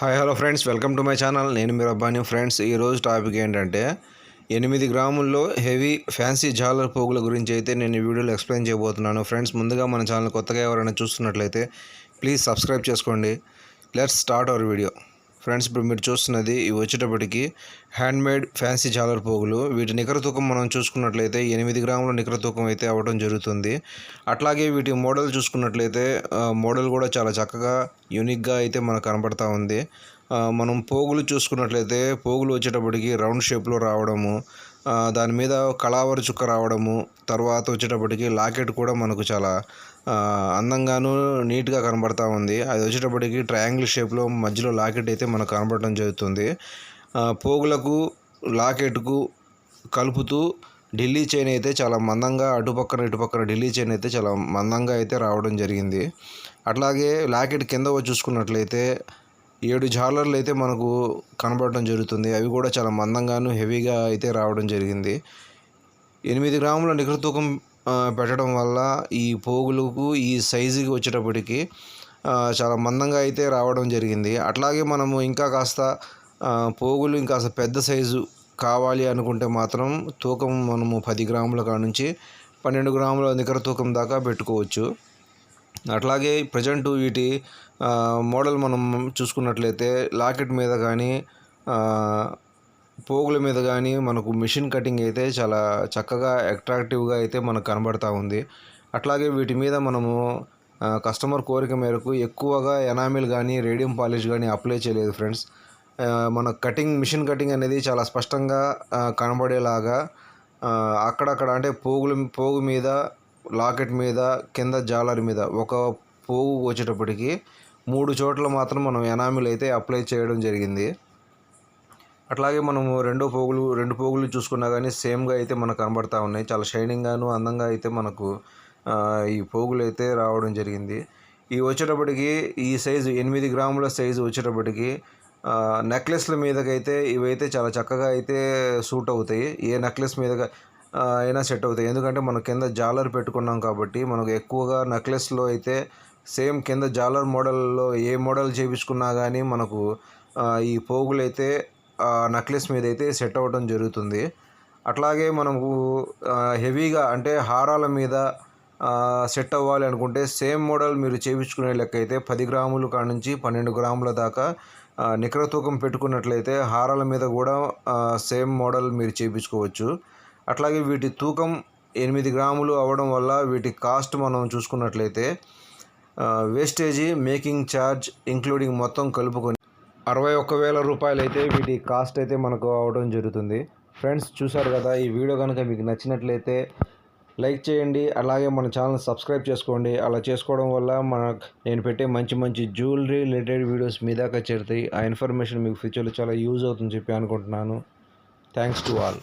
Hi hello friends. Welcome to my channel. నేను మీరు అబ్బాని friends ఈరోజు టాపిక్ ఏంటంటే ఎనిమిది గ్రాముల్లో హెవీ ఫ్యాన్సీ జాలర్ పోగుల గురించి అయితే నేను ఈ వీడియోలో ఎక్స్ప్లెయిన్ చేయబోతున్నాను. ఫ్రెండ్స్ ముందుగా మన ఛానల్ కొత్తగా ఎవరైనా చూస్తున్నట్లయితే ప్లీజ్ సబ్స్క్రైబ్ చేసుకోండి. Let's start our video. Friends ఇప్పుడు మీరు చూస్తున్నది ఇవి వచ్చేటప్పటికి హ్యాండ్ మేడ్ ఫ్యాన్సీ జాలర్ పోగులు. వీటి నికర తూకం మనం చూసుకున్నట్లయితే ఎనిమిది గ్రాముల నికర తూకం అయితే అవ్వడం జరుగుతుంది. అట్లాగే వీటి మోడల్ చూసుకున్నట్లయితే మోడల్ కూడా చాలా చక్కగా యూనిక్గా అయితే మనకు కనబడతా ఉంది. మనం పోగులు చూసుకున్నట్లయితే పోగులు వచ్చేటప్పటికి రౌండ్ షేప్లో రావడము దాని మీద కళావర చుక్క రావడము తర్వాత వచ్చేటప్పటికి లాకెట్ కూడా మనకు చాలా అందంగాను నీట్గా కనబడతా ఉంది. అది వచ్చేటప్పటికి ట్రయాంగిల్ షేప్లో మధ్యలో లాకెట్ అయితే మనకు కనబడటం జరుగుతుంది. పోగులకు లాకెట్కు కలుపుతూ ఢిల్లీ చైన్ అయితే చాలా మందంగా అటుపక్కన ఇటుపక్కన ఢిల్లీ చైన్ అయితే చాలా మందంగా అయితే రావడం జరిగింది. అట్లాగే లాకెట్ కింద చూసుకున్నట్లయితే ఏడు జాలర్లు అయితే మనకు కనబడటం జరుగుతుంది. అవి కూడా చాలా మందంగాను హెవీగా అయితే రావడం జరిగింది. ఎనిమిది గ్రాముల నికర తూకం పెట్టడం వల్ల ఈ పోగులకు ఈ సైజుకి వచ్చేటప్పటికి చాలా మందంగా అయితే రావడం జరిగింది. అట్లాగే మనము ఇంకా కాస్త పోగులు ఇంకా పెద్ద సైజు కావాలి అనుకుంటే మాత్రం తూకం మనము పది గ్రాముల కాడ నుంచి పన్నెండు గ్రాముల నికర తూకం దాకా పెట్టుకోవచ్చు. అట్లాగే ప్రజెంట్ వీటి మోడల్ మనం చూసుకున్నట్లయితే లాకెట్ మీద కానీ పోగుల మీద కానీ మనకు మిషన్ కటింగ్ అయితే చాలా చక్కగా అట్రాక్టివ్గా అయితే మనకు కనబడతా ఉంది. అట్లాగే వీటి మీద మనము కస్టమర్ కోరిక మేరకు ఎక్కువగా ఎనామిల్ కానీ రేడియం పాలిష్ కానీ అప్లై చేయలేదు ఫ్రెండ్స్. మన కటింగ్ మిషన్ కటింగ్ అనేది చాలా స్పష్టంగా కనబడేలాగా అక్కడక్కడ అంటే పోగుల పోగు మీద లాకెట్ మీద కింద జాలర్ మీద ఒక పోగు వచ్చేటప్పటికి మూడు చోట్ల మాత్రం మనం ఎనామిల్ అయితే అప్లై చేయడం జరిగింది. అట్లాగే మనము రెండో పోగులు రెండు పోగులు చూసుకున్నా కానీ సేమ్గా అయితే మనకు కనబడతా ఉన్నాయి. చాలా షైనింగ్గాను అందంగా అయితే మనకు ఈ పోగులు అయితే రావడం జరిగింది. ఇవి వచ్చేటప్పటికి ఈ సైజు ఎనిమిది గ్రాముల సైజు వచ్చేటప్పటికి నెక్లెస్ల మీదకైతే ఇవైతే చాలా చక్కగా అయితే సూట్ అవుతాయి. ఏ నెక్లెస్ మీదగా అయినా సెట్ అవుతాయి. ఎందుకంటే మనం కింద జాలర్ పెట్టుకున్నాం కాబట్టి మనకు ఎక్కువగా నెక్లెస్లో అయితే సేమ్ కింద జాలర్ మోడల్లో ఏ మోడల్ చేయించుకున్నా కానీ మనకు ఈ పోగులు అయితే నెక్లెస్ మీద అయితే సెట్ అవ్వడం జరుగుతుంది. అట్లాగే మనకు హెవీగా అంటే హారాల మీద సెట్ అవ్వాలి అనుకుంటే సేమ్ మోడల్ మీరు చేయించుకునే లెక్క అయితే పది గ్రాముల కాడ నుంచి పన్నెండు గ్రాముల దాకా నికర తూకం పెట్టుకున్నట్లయితే హారాల మీద కూడా సేమ్ మోడల్ మీరు చేయించుకోవచ్చు అట్లాగే వీటి తూకం ఎనిమిది గ్రాములు అవ్వడం వల్ల వీటి కాస్ట్ మనం చూసుకున్నట్లయితే వేస్టేజీ మేకింగ్ ఛార్జ్ ఇంక్లూడింగ్ మొత్తం కలుపుకొని అరవై ఒక్క వేల రూపాయలు అయితే వీటి కాస్ట్ అయితే మనకు అవడం జరుగుతుంది. ఫ్రెండ్స్ చూసారు కదా ఈ వీడియో కనుక మీకు నచ్చినట్లయితే లైక్ చేయండి అలాగే మన ఛానల్ సబ్స్క్రైబ్ చేసుకోండి. అలా చేసుకోవడం వల్ల మన నేను పెట్టే మంచి మంచి జ్యువెలరీ రిలేటెడ్ వీడియోస్ మీ దాకా చేరుతాయి. ఆ ఇన్ఫర్మేషన్ మీకు ఫ్యూచర్లో చాలా యూజ్ అవుతుందని చెప్పి అనుకుంటున్నాను. Thanks to all.